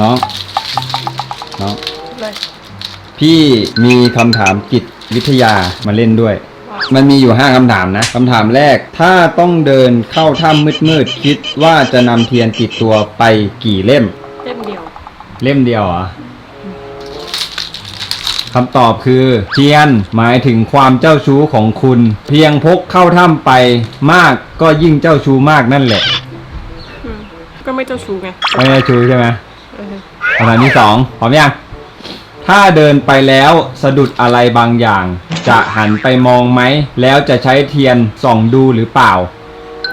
น้อง น้อง เลยพี่มีคำถามจิตวิทยามาเล่นด้วย มันมีอยู่ 5คำถามนะคำถามแรก ถ้าต้องเดินเข้าถ้ำมืดๆ คิดว่าจะนำเทียนติดตัวไปกี่เล่ม เล่มเดียว เล่มเดียวเหรอคำตอบคือ เทียนหมายถึงความเจ้าชู้ของคุณ เพียงพกเข้าถ้ำไปมากก็ยิ่งเจ้าชู้มากนั่นแหละอืม ก็ไม่เจ้าชู้ไงไม่เจ้าชู้ใช่ไหมเออคำถามที่สองพร้อมยังถ้าเดินไปแล้วสะดุดอะไรบางอย่าง จะหันไปมองไหม แล้วจะใช้เทียนส่องดูหรือเปล่า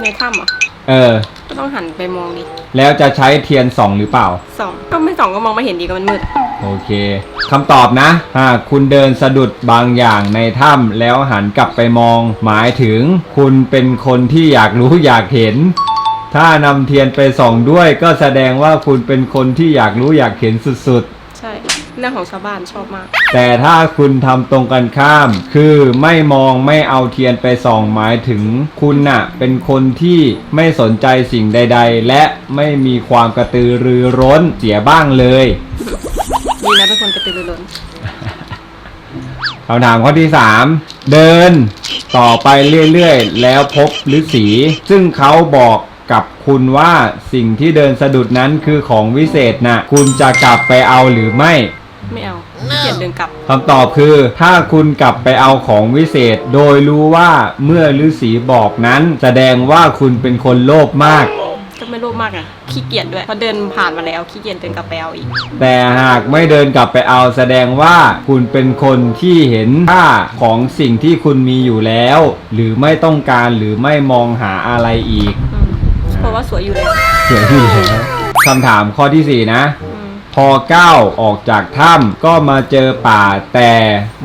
ในถ้ำเหรอะ เออ ก็ต้องหันไปมองดิแล้วจะใช้เทียนส่องหรือเปล่า ส่อง ก็ไม่ส่องก็มองไม่เห็นดีก็มันมืดโอเคคำตอบนะ หากคุณเดินสะดุดบางอย่างในถ้ำแล้วหันกลับไปมอง หมายถึง คุณเป็นคนที่อยากรู้อยากเห็น ถ้านำเทียนไปส่องด้วยก็แสดงว่าคุณเป็นคนที่อยากรู้อยากเห็นสุดๆใช่เรื่องของชาวบ้านชอบมากแต่ถ้าคุณทำตรงกันข้าม คือไม่มองไม่เอาเทียนไปส่องหมายถึงคุณน่ะ เป็นคนที่ไม่สนใจสิ่งใด ๆ และไม่มีความกระตือรือร้นเสียบ้างเลยดีนะเป็นคนกระตือรือร้นคำถามข้อที่ 3 เดิน ต่อไปเรื่อย ๆ แล้วพบฤาษีซึ่งเขาบอก กับคุณว่าสิ่งที่เดินสะดุดนั้นคือของวิเศษนะคุณจะกลับไปเอาหรือไม่ ไม่เอาขี้เกียจเดินกลับ คำตอบคือ ถ้าคุณกลับไปเอาของวิเศษ โดยรู้ว่าเมื่อฤาษีบอกนั้น แสดงว่าคุณเป็นคนโลภมาก ก็ไม่โลภมากอะขี้เกียจด้วยเพราะเดินผ่านมาแล้วขี้เกียจเดินกลับไปเอาอีก แต่หากไม่เดินกลับไปเอาแสดงว่าคุณเป็นคนที่เห็นค่าของสิ่งที่คุณมีอยู่แล้ว หรือไม่ต้องการหรือไม่มองหาอะไรอีก อืม เพราะว่าสวยอยู่เลยเสียที่แล้วคำถามข้อที่4นะ อืมพอก้าวออกจากถ้ำก็มาเจอป่าแต่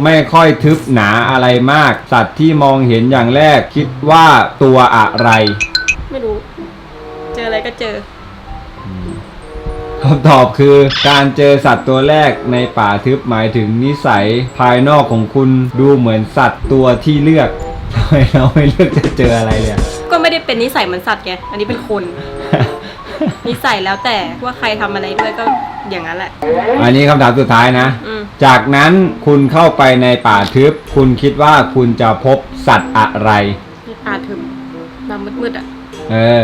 ไม่ค่อยทึบหนาอะไรมาก สัตว์ที่มองเห็นอย่างแรกคิดว่าตัวอะไรไม่รู้ เจออะไรก็เจอ คำตอบคือการเจอสัตว์ตัวแรกในป่าทึบหมายถึงนิสัยภายนอกของคุณดูเหมือนสัตว์ตัวที่เลือกทำไมเราไม่เลือกจะเจออะไรเลยอะ ก็ไม่ได้เป็นนิสัยเหมือนสัตว์ไงอันนี้เป็นคน นิสัยแล้วแต่ว่าใครทำอะไรด้วยก็อย่างนั้นแหละ อันนี้คำถามสุดท้ายนะ อืม จากนั้นคุณเข้าไปในป่าทึบ คุณคิดว่าคุณจะพบสัตว์อะไรในป่าถึงดำมืดๆอะ เออ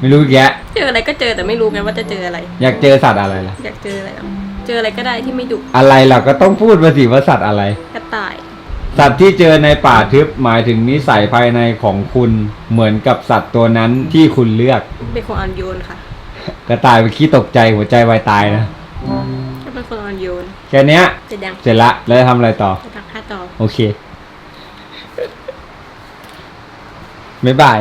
ไม่รู้แยะ เจออะไรก็เจอแต่ไม่รู้ไงว่าจะเจออะไร อยากเจอสัตว์อะไรล่ะ อยากเจออะไรอะเจออะไรก็ได้ที่ไม่ดุอะไรล่ะก็ต้องพูดมาสิว่าสัตว์อะไรกระต่าย สัตว์ที่เจอในป่าทึบหมายถึงนิสัยภายในของคุณเหมือนกับสัตว์ตัวนั้นที่คุณเลือก เป็นคนอ่อนโยนค่ะกระต่ายไปขี้ตกใจหัวใจวายตายนะก็เป็นคนอ่อนโยนแค่เนี้ยเสร็จยังเสร็จละแล้วจะทำอะไรต่อ จะทักค่าต่อ โอเค บ๊ายบาย